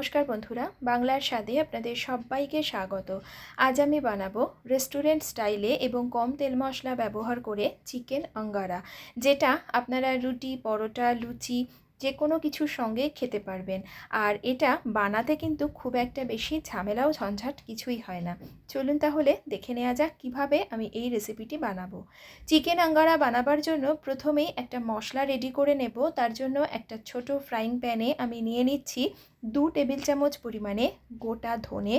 নমস্কার বন্ধুরা, বাংলার স্বাদে আপনাদের সবাইকে স্বাগত। আজ আমি বানাবো রেস্টুরেন্ট স্টাইলে এবং কম তেল মশলা ব্যবহার করে চিকেন অঙ্গারা যেটা আপনারা রুটি, পরোটা, লুচি যে কোনো কিছুর সঙ্গে খেতে পারবেন। আর এটা বানাতে কিন্তু খুব একটা বেশি ঝামেলাও ঝঞ্ঝাট কিছুই হয় না। চলুন তাহলে দেখে নেওয়া যাক কীভাবে আমি এই রেসিপিটি বানাবো। চিকেন আঙ্গারা বানাবার জন্য প্রথমেই একটা মশলা রেডি করে নেব। তার জন্য একটা ছোট ফ্রাইং প্যানে আমি নিয়ে নিচ্ছি দু টেবিল চামচ পরিমাণে গোটা ধনে,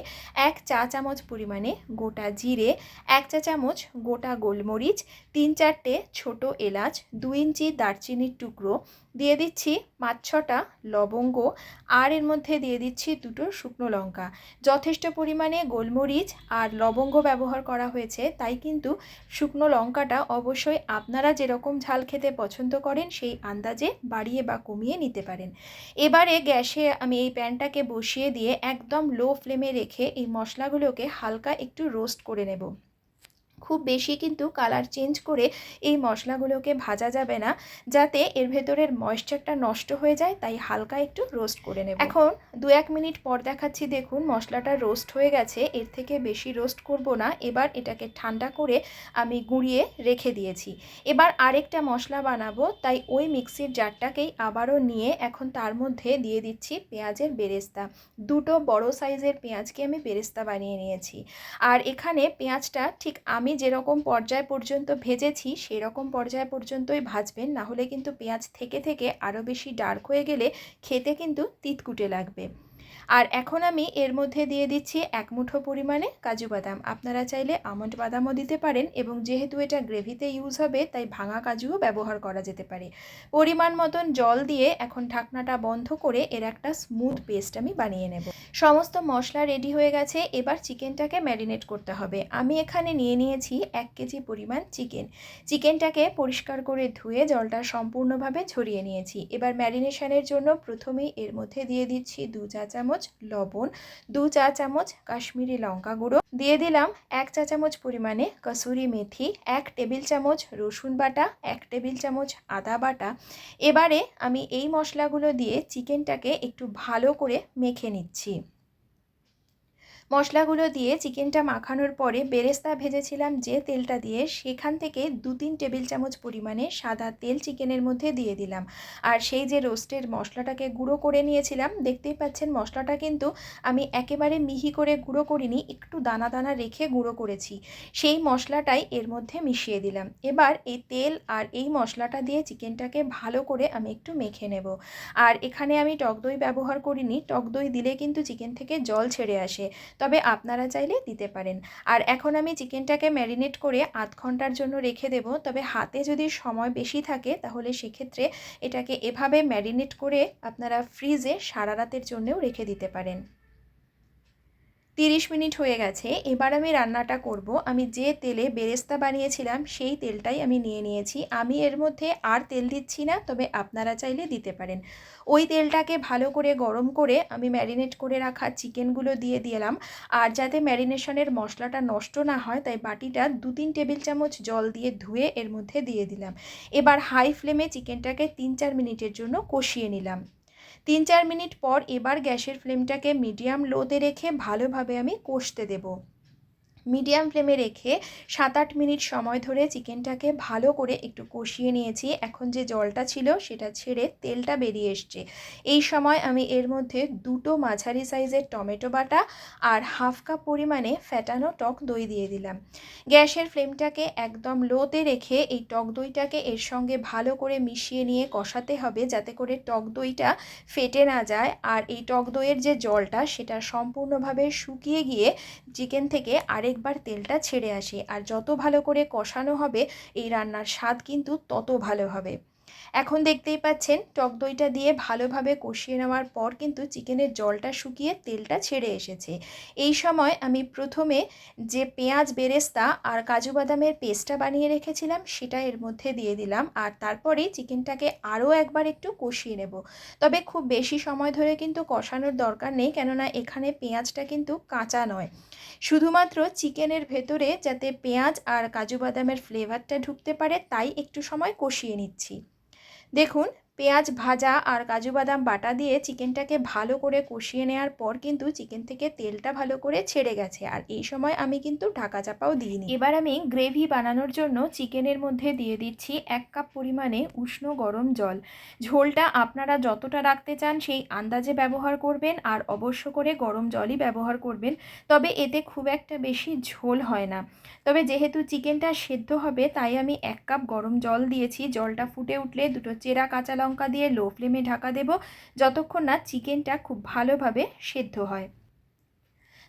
এক চা চামচ পরিমাণে গোটা জিরে, এক চা চামচ গোটা গোলমরিচ, তিন চারটে ছোট এলাচ, দু ইঞ্চি দারচিনির টুকরো, দিয়ে দিচ্ছি পাঁচ ছটা, লবঙ্গ, আর এর মধ্যে দিয়ে দিচ্ছি দুটো শুকনো লঙ্কা। যথেষ্ট পরিমাণে গোলমরিচ আর লবঙ্গ ব্যবহার করা হয়েছে, তাই কিন্তু শুকনো লঙ্কাটা অবশ্যই আপনারা যেরকম ঝাল খেতে পছন্দ করেন, সেই আন্দাজে বাড়িয়ে বা কমিয়ে নিতে পারেন। এবারে গ্যাসে আমি এই প্যানটাকে বসিয়ে দিয়ে একদম লো ফ্লেমে রেখে এই মশলাগুলোকে হালকা একটু রোস্ট করে নেব। খুব বেশি কিন্তু কালার চেঞ্জ করে এই মশলাগুলোকে ভাজা যাবে না, যাতে এর ভেতরের ময়েশ্চারটা নষ্ট হয়ে যায়, তাই হালকা একটু রোস্ট করে নেব। এখন দু এক মিনিট পর দেখাচ্ছি, দেখুন মশলাটা রোস্ট হয়ে গেছে, এর থেকে বেশি রোস্ট করব না, এবার এটাকে ঠান্ডা করে আমি গুঁড়িয়ে রেখে দিয়েছি। এবার আরেকটা মশলা বানাবো, তাই ওই মিক্সির জারটাকেই আবারও নিয়ে এখন তার মধ্যে দিয়ে দিচ্ছি পেঁয়াজের বেরেস্তা। দুটো বড় সাইজের পেঁয়াজকে আমি বেরেস্তা বানিয়ে নিয়েছি। আর এখানে পেঁয়াজটা ঠিক আমি যেরকম পর্যায় পর্যন্ত ভেজেছি, সেরকম পর্যায় পর্যন্তই ভাজবেন। না হলে কিন্তু পেঁয়াজ থেকে থেকে আরও বেশি ডার্ক হয়ে গেলে খেতে কিন্তু তিতকুটে লাগবে। আর এখন আমি এর মধ্যে দিয়ে দিচ্ছি এক মুঠো পরিমাণে কাজু বাদাম। আপনারা চাইলে আমন্ড বাদামও দিতে পারেন এবং যেহেতু এটা গ্রেভিতে ইউজ হবে, তাই ভাঙা কাজুও ব্যবহার করা যেতে পারে। পরিমাণ মতন জল দিয়ে এখন ঢাকনাটা বন্ধ করে এর একটা স্মুথ পেস্ট আমি বানিয়ে নেব। সমস্ত মশলা রেডি হয়ে গেছে, এবার চিকেনটাকে ম্যারিনেট করতে হবে। আমি এখানে নিয়ে নিয়েছি এক কেজি পরিমাণ চিকেন। চিকেনটাকে পরিষ্কার করে ধুয়ে জলটা সম্পূর্ণভাবে ছড়িয়ে নিয়েছি। এবার ম্যারিনেশনের জন্য প্রথমেই এর মধ্যে দিয়ে দিচ্ছি দু চা চামচ চামচ লবণ, দু চা চামচ কাশ্মীরি লঙ্কা গুঁড়ো। দিয়ে দিলাম এক চা চামচ পরিমাণে কসুরি মেথি, এক টেবিল চামচ রসুন বাটা, এক টেবিল চামচ আদা বাটা। এবারে আমি এই মশলাগুলো দিয়ে চিকেনটাকে একটু ভালো করে মেখে নিচ্ছি। মশলাগুলো দিয়ে চিকেনটা মাখানোর পরে বেরেস্তা ভেজেছিলাম যে তেলটা দিয়ে, সেখান থেকে দু তিন টেবিল চামচ পরিমাণে সাদা তেল চিকেনের মধ্যে দিয়ে দিলাম। আর সেই যে রোস্টের মশলাটাকে গুঁড়ো করে নিয়েছিলাম, দেখতেই পাচ্ছেন মশলাটা কিন্তু আমি একেবারে মিহি করে গুঁড়ো করিনি, একটু দানা দানা রেখে গুঁড়ো করেছি। সেই মশলাটাই এর মধ্যে মিশিয়ে দিলাম। এবার এই তেল আর এই মশলাটা দিয়ে চিকেনটাকে ভালো করে আমি একটু মেখে নেব। আর এখানে আমি টক দই ব্যবহার করিনি, টক দই দিলে কিন্তু চিকেন থেকে জল ছেড়ে আসে। তবে আপনারা চাইলে দিতে পারেন। আর এখন আমি চিকেনটাকে ম্যারিনেট করে আধ ঘণ্টার জন্য রেখে দেব। তবে হাতে যদি সময় বেশি থাকে, তাহলে সেক্ষেত্রে এটাকে এভাবে ম্যারিনেট করে আপনারা ফ্রিজে সারা রাতের জন্যও রেখে দিতে পারেন। তিরিশ মিনিট হয়ে গেছে, এবার আমি রান্নাটা করব। আমি যে তেলে বেরেস্তা বানিয়েছিলাম, সেই তেলটাই আমি নিয়ে নিয়েছি। আমি এর মধ্যে আর তেল দিচ্ছি না, তবে আপনারা চাইলে দিতে পারেন। ওই তেলটাকে ভালো করে গরম করে আমি ম্যারিনেট করে রাখা চিকেনগুলো দিয়ে দিলাম। আর যাতে ম্যারিনেশনের মশলাটা নষ্ট না হয়, তাই বাটিটা দু তিন টেবিল চামচ জল দিয়ে ধুয়ে এর মধ্যে দিয়ে দিলাম। এবার হাই ফ্লেমে চিকেনটাকে তিন চার মিনিটের জন্য কষিয়ে নিলাম। তিন চার মিনিট পর এবার গ্যাসের ফ্লেমটাকে মিডিয়াম লোতে রেখে ভালোভাবে আমি কষতে দেবো। মিডিয়াম ফ্লেমে রেখে সাত আট মিনিট সময় ধরে চিকেনটাকে ভালো করে একটু কষিয়ে নিয়েছি। এখন যে জলটা ছিল সেটা ছেড়ে তেলটা বেরিয়ে এসছে। এই সময় আমি এর মধ্যে দুটো মাঝারি সাইজের টমেটো বাটা আর হাফ কাপ পরিমাণে ফ্যাটানো টক দই দিয়ে দিলাম। গ্যাসের ফ্লেমটাকে একদম লোতে রেখে এই টক দইটাকে এর সঙ্গে ভালো করে মিশিয়ে নিয়ে কষাতে হবে যাতে করে টক দইটা ফেটে না যায়। আর এই টক দইয়ের যে জলটা সেটা সম্পূর্ণভাবে শুকিয়ে গিয়ে চিকেন থেকে আরেক আরেকবার তেলটা ছেড়ে আসি। আর যত ভালো করে কষানো হবে, এই রান্নার স্বাদ কিন্তু তত ভালো হবে। এখন দেখতেই পাচ্ছেন টক দইটা দিয়ে ভালোভাবে কষিয়ে নেওয়ার পর কিন্তু চিকেনের জলটা শুকিয়ে তেলটা ছেড়ে এসেছে। এই সময় আমি প্রথমে যে পেঁয়াজ বেরেস্তা আর কাজু বাদামের পেস্টটা বানিয়ে রেখেছিলাম সেটা এর মধ্যে দিয়ে দিলাম আর তারপরে চিকেনটাকে আরও একবার একটু কষিয়ে নেব। তবে খুব বেশি সময় ধরে কিন্তু কষানোর দরকার নেই কেননা এখানে পেঁয়াজটা কিন্তু কাঁচা নয়। শুধুমাত্র চিকেনের ভেতরে যাতে পেঁয়াজ আর কাজু বাদামের ফ্লেভারটা ঢুকতে পারে তাই একটু সময় কষিয়ে নিচ্ছি। দেখুন পেঁয়াজ ভাজা আর কাজু বাদাম বাটা দিয়ে চিকেনটাকে ভালো করে কষিয়ে নেওয়ার পর কিন্তু চিকেন থেকে তেলটা ভালো করে ছেড়ে গেছে। আর এই সময় আমি কিন্তু ঢাকা চাপাও দিইনি। এবার আমি গ্রেভি বানানোর জন্য চিকেনের মধ্যে দিয়ে দিচ্ছি এক কাপ পরিমাণে উষ্ণ গরম জল। ঝোলটা আপনারা যতটা রাখতে চান সেই আন্দাজে ব্যবহার করবেন আর অবশ্য করে গরম জলই ব্যবহার করবেন। তবে এতে খুব একটা বেশি ঝোল হয় না। তবে যেহেতু চিকেনটা সেদ্ধ হবে, তাই আমি এক কাপ গরম জল দিয়েছি। জলটা ফুটে উঠলে দুটো চেরা কাঁচা লঙ্কা দিয়ে লো ফ্লেমে ঢাকা দেব যতক্ষণ না চিকেনটা খুব ভালোভাবে সেদ্ধ হয়।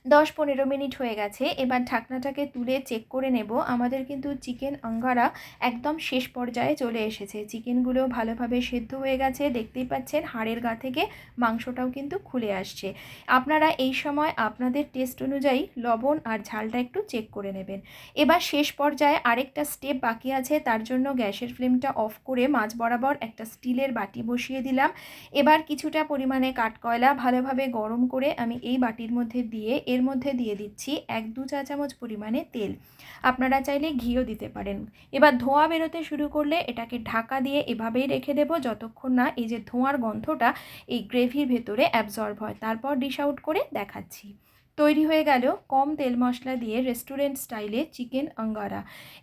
দশ পনেরো মিনিট হয়ে গেছে, এবার ঢাকনাটাকে তুলে চেক করে নেব। আমাদের কিন্তু চিকেন আঙ্গারা একদম শেষ পর্যায়ে চলে এসেছে। চিকেনগুলো ভালোভাবে সেদ্ধ হয়ে গেছে, দেখতেই পাচ্ছেন হাড়ের গা থেকে মাংসটাও কিন্তু খুলে আসছে। আপনারা এই সময় আপনাদের টেস্ট অনুযায়ী লবণ আর ঝালটা একটু চেক করে নেবেন। এবার শেষ পর্যায়ে আরেকটা স্টেপ বাকি আছে, তার জন্য গ্যাসের ফ্লেমটা অফ করে মাছ বরাবর একটা স্টিলের বাটি বসিয়ে দিলাম। এবার কিছুটা পরিমাণে কাঠকয়লা ভালোভাবে গরম করে আমি এই বাটির মধ্যে দিয়ে এর মধ্যে দিয়ে দিচ্ছি এক দু চা চামচ পরিমাণে তেল। আপনারা চাইলে ঘিও দিতে পারেন। এবার ধোঁয়া বেরোতে শুরু করলে এটাকে ঢাকা দিয়ে এভাবেই রেখে দেবো যতক্ষণ না এই যে ধোঁয়ার গন্ধটা এই গ্রেভির ভেতরে অ্যাবজর্ব হয়। তারপর ডিশ আউট করে দেখাচ্ছি। তৈরি হয়ে গেল কম তেল মশলা দিয়ে রেস্টুরেন্ট স্টাইলে চিকেন অঙ্গারা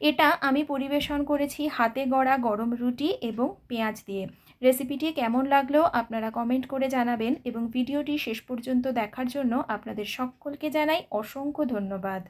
এটা আমি পরিবেশন করেছি হাতে গড়া গরম রুটি এবং পেঁয়াজ দিয়ে। রেসিপিটি কেমন লাগল আপনারা কমেন্ট করে জানাবেন এবং ভিডিওটি শেষ পর্যন্ত দেখার জন্য আপনাদের সকলকে জানাই অসংখ্য ধন্যবাদ।